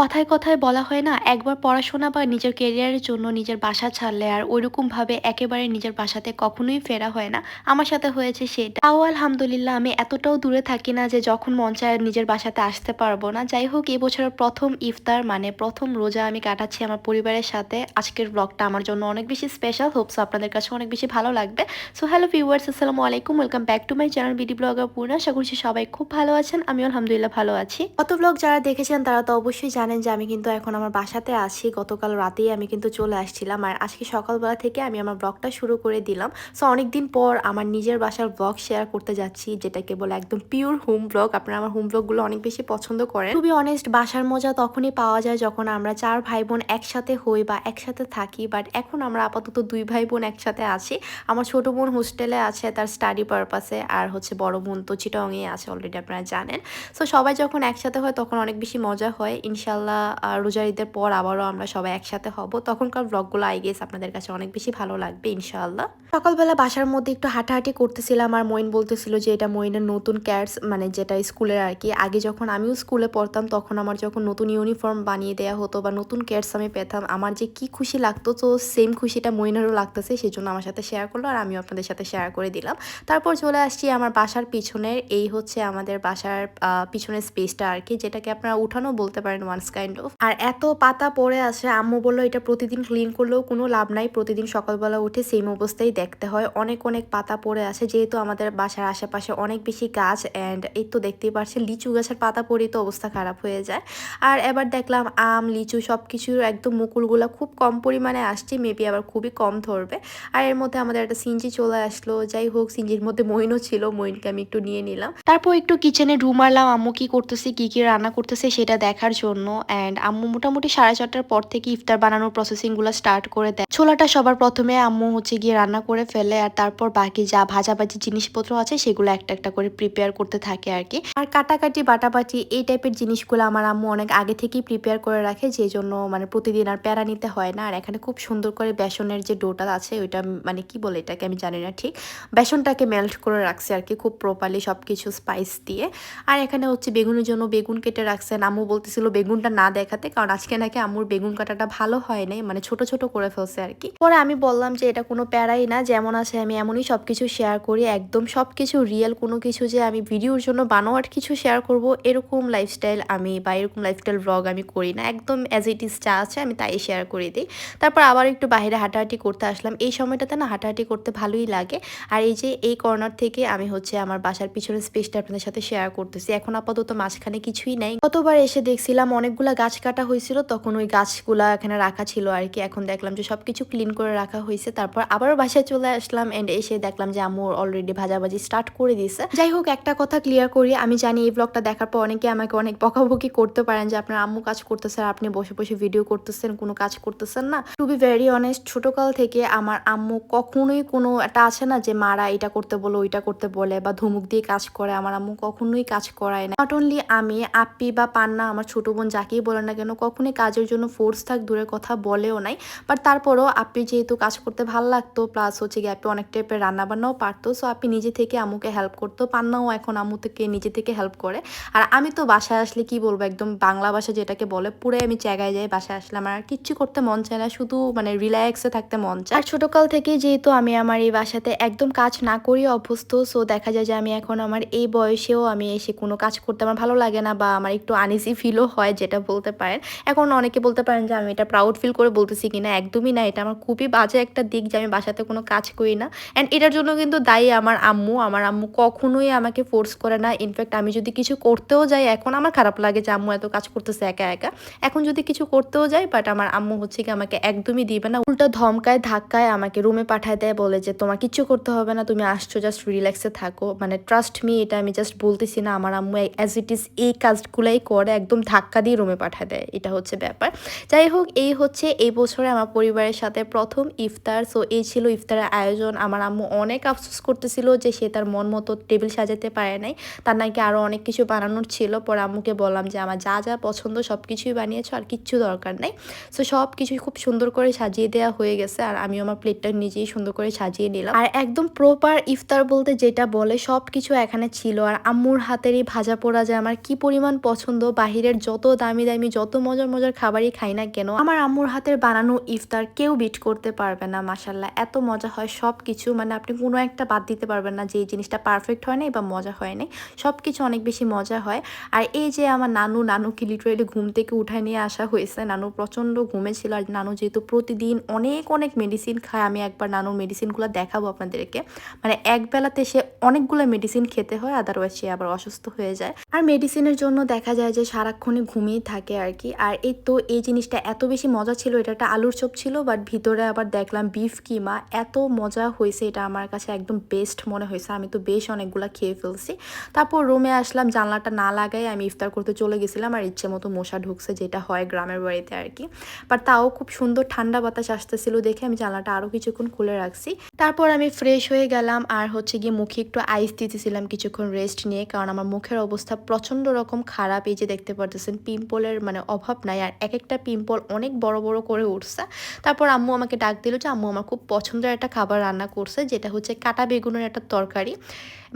কথায় কথায় বলা হয় না, একবার পড়াশোনা বা নিজের কেরিয়ারের জন্য নিজের বাসা ছাড়লে আর ওইরকম ভাবে একেবারে নিজের বাসাতে কখনোই ফেরা হয় না। আমার সাথে হয়েছে সেটা। তাও আলহামদুলিল্লাহ, আমি এতটাও দূরে থাকি না যে যখন মন চায় নিজের বাসাতে আসতে পারব না। যাই হোক এই বছরের প্রথম ইফতার মানে প্রথম রোজা আমি কাটাচ্ছি আমার পরিবারের সাথে। আজকের ব্লগটা আমার জন্য অনেক বেশি স্পেশাল হোপস আপনাদের কাছে অনেক বেশি ভালো লাগবে। সো হ্যালো ভিউয়ার্স আসসালামু আলাইকুম। Welcome back to my channel BD blogger Purna আশা করছি সবাই খুব ভালো আছেন আমি আলহামদুলিল্লাহ ভালো আছি। গত ব্লগ যারা দেখেছেন, তারা তো অবশ্যই জানেন যে আমি কিন্তু এখন আমার বাসাতে আছি। গতকাল রাতেই আমি কিন্তু চলে আসছিলাম। আর আজকে সকালবেলা থেকে আমি আমার ব্লগটা শুরু করে দিলাম। সো অনেকদিন পর আমার নিজের বাসার ব্লগ শেয়ার করতে যাচ্ছি, যেটাকে বলে একদম পিওর হোম ব্লগ আপনারা আমার হোম ব্লগগুলো অনেক বেশি পছন্দ করেন। খুবই অনেস্ট বাসার মজা তখনই পাওয়া যায় যখন আমরা চার ভাই বোন একসাথে হই বা একসাথে থাকি। বাট এখন আমরা আপাতত দুই ভাই বোন একসাথে আছি। আমার ছোট বোন হোস্টেলে আছে, তার স্টাডি পারপাসে আর হচ্ছে বড় বোন তো চিটংয়ে আছে অলরেডি আপনারা জানেন। সো সবাই যখন একসাথে হয়, তখন অনেক বেশি মজা হয়। ইনশাল্লাহ আহ, রোজার ঈদের পর আবারও আমরা সবাই একসাথে হব। তখনকার ব্লগগুলো আই গেস আপনাদের কাছে অনেক বেশি ভালো লাগবে ইনশাল্লাহ সকালবেলা বাসার মধ্যে একটু হাঁটাহাঁটি করতেছিলাম আর মইন বলতেছিল যে এটা মইনের নতুন ক্যাটস মানে যেটা স্কুলের আর কি। আগে যখন আমিও স্কুলে পড়তাম তখন আমার যখন নতুন ইউনিফর্ম বানিয়ে দেওয়া হতো বা নতুন ক্যাটস আমি পেতাম আমার যে কি খুশি লাগতো তো সেম খুশিটা মইনেরও লাগতেছে সেই জন্য আমার সাথে শেয়ার করল আর আমিও আপনাদের সাথে শেয়ার করে দিলাম। তারপর চলে আসছি আমার বাসার পিছনের এই হচ্ছে আমাদের বাসার পিছনের স্পেসটা আর কি যেটাকে আপনারা উঠানো বলতে পারেন ওয়ান্স কাইন্ড অফ আর এত পাতা পড়ে আছে, আম্মু বলল এটা প্রতিদিন ক্লিন করলেও কোনো লাভ নাই, প্রতিদিন সকালবেলা উঠে সেম অবস্থায় দেখতে হয়। অনেক অনেক পাতা পড়ে আছে, যেহেতু আমাদের বাসার আশেপাশে অনেক বেশি গাছ অ্যান্ড এই তো দেখতেই পাচ্ছেন লিচু গাছের পাতা পড়ে তো অবস্থা খারাপ হয়ে যায়। আর এবার দেখলাম আম, লিচু সব কিছুর একদম মুকুলগুলো খুব কম পরিমাণে আসছে মেবি আবার খুবই কম ধরবে। আর এর মধ্যে আমাদের একটা সিঞ্জি চলে আসলো, যাই হোক সিঞ্জির মধ্যে মইনও ছিল মইনকে আমি একটু নিয়ে নিলাম। তারপর একটু কিচেনে রুম মারলাম আম্মু কি করতেছে, কি কি রান্না করতেছে সেটা দেখার জন্য। অ্যান্ড আম্মু মোটামুটি সাড়ে চারটার পর থেকে ইফতার বানানোর প্রসেসিংগুলো স্টার্ট করে দেয়। ছোলাটা সবার প্রথমে আম্মু হচ্ছে গিয়ে রান্না করে ফেলে, আর তারপর বাকি যা ভাজাভাজি জিনিসপত্র আছে সেগুলো একটা একটা করে প্রিপেয়ার করতে থাকে আর কি। আর কাটাকাটি, বাটাবাটি এই টাইপের জিনিসগুলো আমার আম্মু অনেক আগে থেকেই প্রিপেয়ার করে রাখে, যে জন্য মানে প্রতিদিন আর প্যারা নিতে হয় না। আর এখানে খুব সুন্দর করে বেসনের যে ডোটা আছে, ওইটা মানে কি বলে এটাকে আমি জানি না ঠিক। বেসনটাকে মেল্ট করে রাখছে আর কি খুব প্রপারলি সব কিছু স্পাইস দিয়ে। আর এখানে হচ্ছে বেগুনের জন্য বেগুন কেটে রাখছেন। আম্মু বলতেছিল বেগুনটা না দেখাতে, কারণ আজকে নাকি আম্মুর বেগুন কাটাটা ভালো হয় নাই মানে ছোট ছোট করে ফেলছে আর কি পরে আমি বললাম যে এটা কোনো প্যারাই না, যেমন আছে আমি এমনই সব কিছু শেয়ার করি, একদম সব কিছু রিয়েল কোনো কিছু যে আমি ভিডিওর জন্য বানোয়াট কিছু শেয়ার করব, এরকম লাইফস্টাইল আমি বা এরকম লাইফস্টাইল ব্লগ আমি করি না। একদম অ্যাজ ইট ইজ যা আছে আমি তাই শেয়ার করে দিই। তারপর আবার একটু বাইরে হাঁটাহাঁটি করতে আসলাম। এই সময়টাতে না হাঁটাহাঁটি করতে ভালোই লাগে। আর এই যে এই কর্নার থেকে আমি হচ্ছে আমার বাসার পিছনের স্পেসটা আপনাদের সাথে শেয়ার করতেছি। এখন আপাতত মাঝখানে কিছুই নাই। কতবার এসে দেখছিলাম অনেকগুলা গাছ কাটা হয়েছিল, তখন ওই গাছগুলা এখানে রাখা ছিল আর কি। এখন দেখলাম যে সবকিছু ক্লিন করে রাখা হয়েছে। তারপর আবারও বাসায় চলে আসলাম এন্ড এসে দেখলাম যে আম্মু অলরেডি ভাজাভাজি স্টার্ট করে দিয়েছে। যাই হোক, একটা কথা ক্লিয়ার করি, আমি জানি এই ব্লগটা দেখার পর অনেকে আমাকে অনেক বকাবকি করতে পারেন যে আপনার আম্মু কাজ করতেছেন, আপনি বসে বসে ভিডিও করতেছেন, কোনো কাজ করতেছেন না। টু বি ভেরি অনেস্ট ছোটকাল থেকে আমার আম্মু কখনোই কোনো একটা আছে না যে মারা এটা করতে বলে, ওইটা করতে বলে বা ধুমুক দিয়ে কাজ করে, আমার আম্মু কখনোই কাজ করায় না। নট অনলি আমি আপ্পি বা পান্না, আমার ছোট বোন যাকেই বলেন না কেন, কখনোই কাজের জন্য ফোর্স থাক, দূরের কথা বলেও নাই। বাট তারপরও আপনি যেহেতু কাজ করতে ভালো লাগতো প্লাস হচ্ছে গিয়ে আপনি অনেক টাইপের রান্না বান্নাও পারতো সো আপনি নিজে থেকে আমুকে হেল্প করতো, পান্নাও এখন আমু থেকে নিজে থেকে হেল্প করে। আর আমি তো বাসায় আসলে কি বলব, একদম বাংলা ভাষা যেটাকে বলে পুরাই আমি জায়গায় যাই বাসায় আসলাম আর কিচ্ছু করতে মন চায় না, শুধু মানে রিল্যাক্সে থাকতে মন চায়। আর ছোটকাল থেকেই যেহেতু আমি আমার এই বাসাতে একদম কাজ না করি অভ্যস্ত সো দেখা যায় যে আমি এখন আমার এই বয়সেও আমি এসে কোনো কাজ করতে আমার ভালো লাগে না, বা আমার একটু আনইজি ফিলও হয় যেটা বলতে পারেন। এখন অনেকে বলতে পারেন যে, আমি এটা প্রাউড ফিল করে বলতেছি কিনা? একদমই না, এটা আমার খুবই বাজে একটা দিক যে, আমি বাসাতে কোনো কাজ করি না। অ্যান্ড এটার জন্য কিন্তু দায়ী আমার আম্মু। আমার আম্মু কখনোই আমাকে ফোর্স করে না। ইনফ্যাক্ট আমি যদি কিছু করতেও যাই, এখন আমার খারাপ লাগে যে, আম্মু এত কাজ করতেছে একা একা। এখন যদি কিছু করতেও যাই বাট আমার আম্মু হচ্ছে কি আমাকে একদমই দিবে না। উল্টা ধমকায়, ধাক্কায় আমাকে রুমে পাঠায় দেয়, বলে যে, তোমার কিচ্ছু করতে হবে না, তুমি আসছো জাস্ট রিল্যাক্সে থাকো। মানে ট্রাস্ট মি এটা আমি জাস্ট বলতেছি না। আমার আম্মু অ্যাজ ইট ইজ এই কাজগুলাই করে, একদম ধাক্কা দিয়ে রুমে পাঠায় দেয়, এটা হচ্ছে ব্যাপার। যাই হোক, এই হচ্ছে এই বছরে আমার পরিবারের সাথে প্রথম ইফতার। সো এই ছিল ইফতারের আয়োজন। আমার আম্মু অনেক আফসোস করতেছিল যে সে তার মন মতো টেবিল সাজাতে পারে নাই। তার নাকি আরও অনেক কিছু বানানোর ছিল। পরে আম্মুকে বললাম যে, আমার যা যা পছন্দ সব কিছুই বানিয়েছো, আর কিচ্ছু দরকার নাই। সো সব কিছুই খুব সুন্দর করে সাজিয়ে দেওয়া হয়ে গেছে। আর আমি আমার প্লেটটা নিজেই সুন্দর করে সাজিয়ে নিলাম। আর একদম প্রপার ইফতার বলতে যেটা বলে সব কিছু এখানে ছিল। আর আম্মুর হাতেরই ভাজা পোড়া যে আমার কি পরিমাণ পছন্দ, বাহিরের যত দামি নামি দামি যত মজার মজার খাবারই খাই না কেন, আমার আম্মুর হাতের বানানো ইফতার কেউ বিট করতে পারবে না মাসাল্লাহ এত মজা হয় সব কিছু মানে আপনি কোনো একটা বাদ দিতে পারবেন না যে এই জিনিসটা পারফেক্ট হয় নাই বা মজা হয় নাই। সব কিছু অনেক বেশি মজা হয়। আর এই যে আমার নানু, নানুকে লিটারেলি ঘুম থেকে উঠায় নিয়ে আসা হয়েছে, নানু প্রচণ্ড ঘুমেছিল আর নানু যেহেতু প্রতিদিন অনেক অনেক মেডিসিন খায়, আমি একবার নানুর মেডিসিনগুলো দেখাবো আপনাদেরকে। মানে এক বেলাতে সে অনেকগুলো মেডিসিন খেতে হয় আদারওয়াইজ সে আবার অসুস্থ হয়ে যায়। আর মেডিসিনের জন্য দেখা যায় যে সারাক্ষণই ঘুমিয়ে থাকে আর কি। আর এই তো এই জিনিসটা এত বেশি মজা ছিল, এটা একটা আলুর চপ ছিল বাট ভিতরে আবার দেখলাম বিফ কিমা। এত মজা হয়েছে এটা আমার কাছে একদম বেস্ট মনে হয়েছে। আমি তো বেশ অনেকগুলো খেয়ে ফেলছি। তারপর রুমে আসলাম, জানলাটা না লাগাই আমি ইফতার করতে চলে গেছিলাম আর ইচ্ছে মতো মশা ঢুকছে, যেটা হয় গ্রামের বাড়িতে আর কি। বাট তাও খুব সুন্দর ঠান্ডা বাতাস আসতেছিল দেখে আমি জানলাটা আরও কিছুক্ষণ খুলে রাখছি। তারপর আমি ফ্রেশ হয়ে গেলাম আর হচ্ছে গিয়ে মুখে একটু আইস দিতেছিলাম কিছুক্ষণ রেস্ট নিয়ে, কারণ আমার মুখের অবস্থা প্রচণ্ড রকম খারাপ। এই যে দেখতে পারতেছেন পিম্পলের মানে অভাব নাই আর এক একটা পিম্পল অনেক বড় বড় করে উঠছে। তারপর আম্মু আমাকে ডাক দিল যে, আম্মু, আমার খুব পছন্দের একটা খাবার রান্না করছে, যেটা হচ্ছে কাটা বেগুনের একটা তরকারি।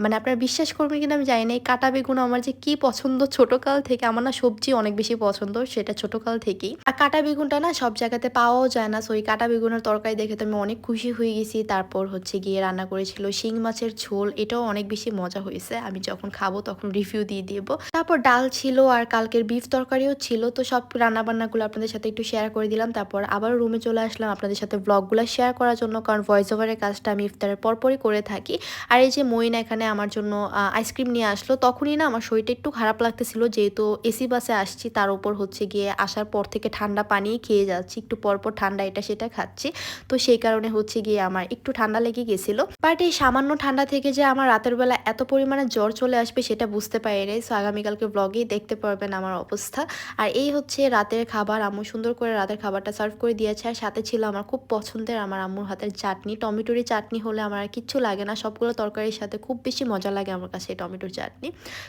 মানে আপনারা বিশ্বাস করবেন কিনা আমি জানি না, এই কাটা বেগুন আমার যে কি পছন্দ ছোটকাল থেকে, আমার না সবজি অনেক বেশি পছন্দ, সেটা ছোটকাল থেকেই। আর কাটা বেগুনটা না সব জায়গাতে পাওয়াও যায় না সো এই কাটা বেগুনের তরকারি দেখে তো আমি অনেক খুশি হয়ে গেছি। তারপর হচ্ছে গিয়ে রান্না করেছিল শিং মাছের ঝোল, এটাও অনেক বেশি মজা হয়েছে। আমি যখন খাব তখন রিভিউ দিয়ে দিব। তারপর ডাল ছিল আর কালকের বিফ তরকারিও ছিল, তো সব রান্না বান্নাগুলো আপনাদের সাথে একটু শেয়ার করে দিলাম। তারপর আবার রুমে চলে আসলাম আপনাদের সাথে ব্লগগুলো শেয়ার করার জন্য, কারণ ভয়েস ওভারের কাজটা আমি ইফতারের পরপরই করে থাকি। আর এই যে মইন এখানে আমার জন্য আইসক্রিম নিয়ে আসলো, তখনই না আমার শরীরটা একটু খারাপ লাগতেছিল, যেহেতু এসি বাসে আসছি, তার উপর হচ্ছে গিয়ে আসার পর থেকে ঠান্ডা পানি খেয়ে যাচ্ছি, একটু পরপর ঠান্ডা এটা সেটা খাচ্ছি। তো সেই কারণে হচ্ছে গিয়ে আমার একটু ঠান্ডা লেগে গেছিল। বাট এই সামান্য ঠান্ডা থেকে যে আমার রাতের বেলা এত পরিমাণে জ্বর চলে আসবে, সেটা বুঝতে পারি নাই সো আগামীকালকে ব্লগেই দেখতে পারবেন আমার অবস্থা। আর এই হচ্ছে রাতের খাবার। আম্মু সুন্দর করে রাতের খাবারটা সার্ভ করে দিয়েছে। আর সাথে ছিল আমার খুব পছন্দের আমার আম্মুর হাতের চাটনি। টমেটোরি চাটনি হলে আমার আর কিচ্ছু লাগে না। সবগুলো তরকারির সাথে খুব বেশি মজা লাগে আমার কাছে এই টমেটোর চাটনি।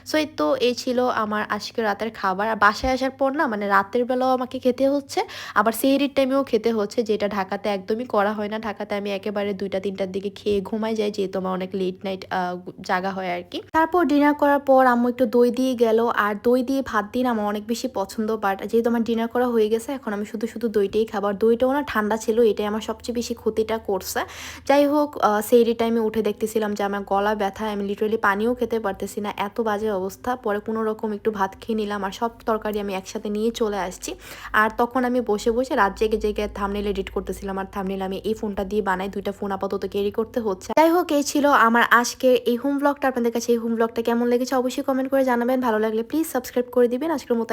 সো এই তো এই ছিল আমার আজকে রাতের খাবার। আর বাসায় আসার পর না মানে রাতের বেলাও আমাকে খেতে হচ্ছে। আবার সেহরির টাইমেও খেতে হচ্ছে, যেটা ঢাকাতে একদমই করা হয় না। ঢাকাতে আমি একেবারে দুইটা, তিনটার দিকে খেয়ে ঘুমাই যাই, যেহেতু আমার অনেক লেট নাইট জাগা হয় আর কি। তারপর ডিনার করার পর আম্মু একটু দই দিয়ে গেল। আর দই দিয়ে ভাত দিন আমার অনেক বেশি পছন্দ বাট যেহেতু আমার ডিনার করা হয়ে গেছে, এখন আমি শুধু শুধু দইটাই খাবার দইটাও না ঠান্ডা ছিল, এটাই আমার সবচেয়ে বেশি ক্ষতিটা করছে। যাই হোক সেইরি টাইমে উঠে দেখতেছিলাম যে আমার গলা ব্যথা, আমি লিটারেলি পানিও খেতে পারতেছি না, এত বাজে অবস্থা। পরে কোনো রকম একটু ভাত খেয়ে নিলাম, আর সব তরকারি আমি একসাথে নিয়ে চলে আসছি। আর তখন আমি বসে বসে রাত জেগে জেগে থামনেল এডিট করতেছিলাম, আর থামনেল আমি এই ফোনটা দিয়ে বানাই, দুইটা ফোন আপাতত ক্যারি করতে হচ্ছে। যাই হোক, এই ছিল আমার আজকে এই হোম ব্লগটা আপনাদের কাছে এই হোম ব্লগটা কেমন লেগেছে অবশ্যই কমেন্ট করে জানাবেন। ভালো লাগলে প্লিজ সাবস্ক্রাইব করে দিবেন। আজকের মতো